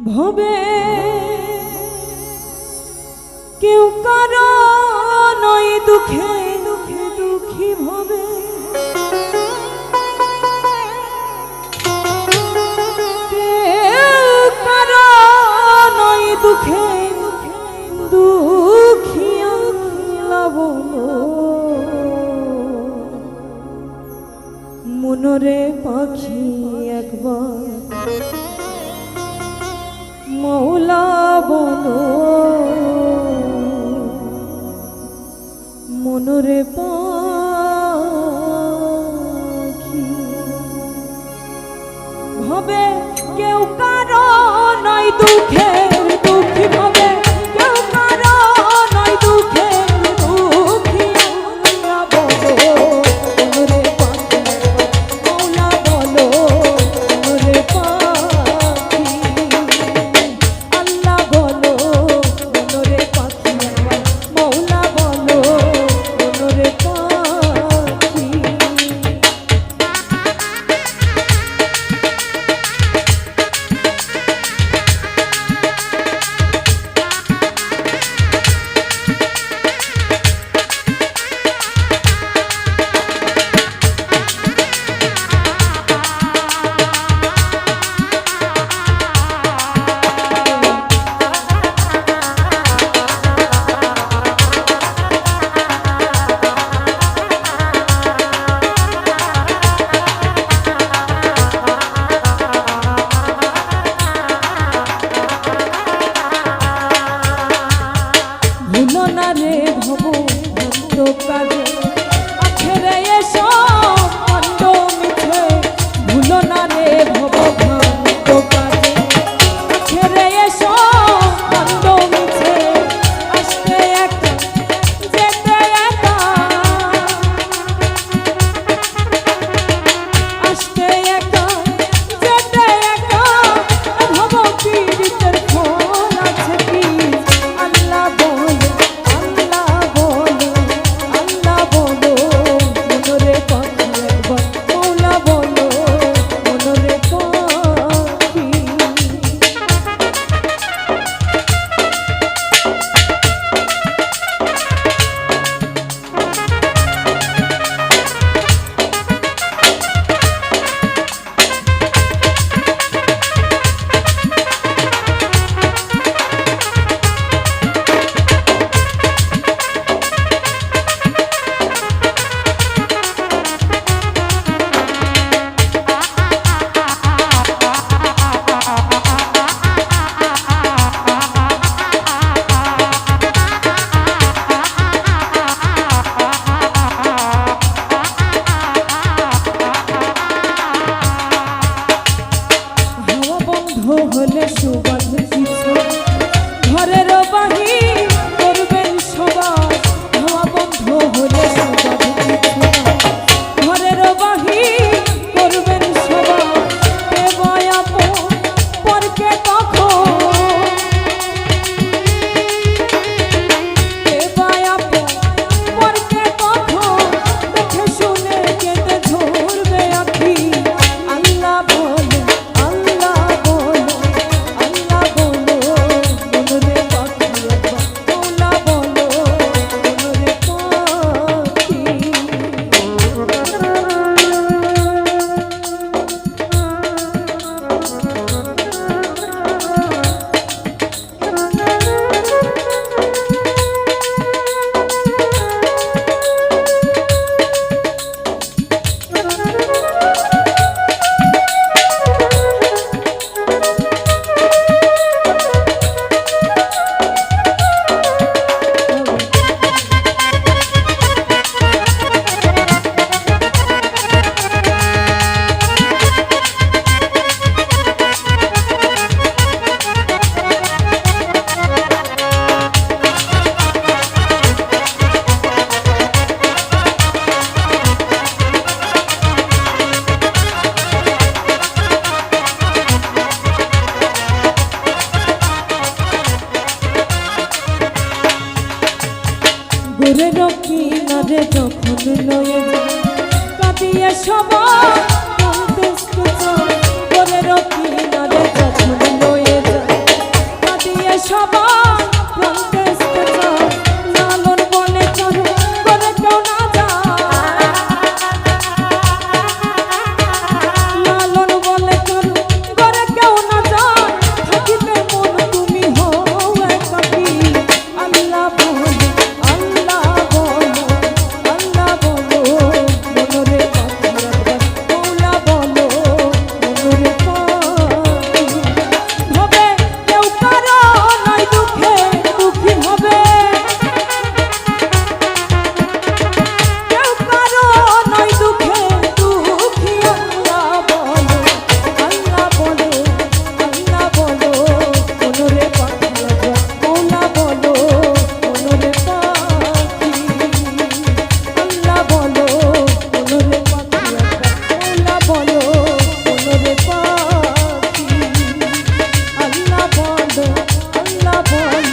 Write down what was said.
ভবে। কেউ কারও নয় দুঃখে দুঃখে দুঃখী ভবে। নই দুঃখে দুঃখিয়া মনরে পাখি একবার মৌলা বলো। মনরে পাখি। ভবে কেউ কারও নয় দুঃখে। স্নেহ হলে সুবাদ কিছু ঘরের বাহির করবেন সবাই হওয়া হলে সবাই গুরে রকি নারে যখন লয়ে যায় সবাই নারে যখন লয়ে সবাই la bonne.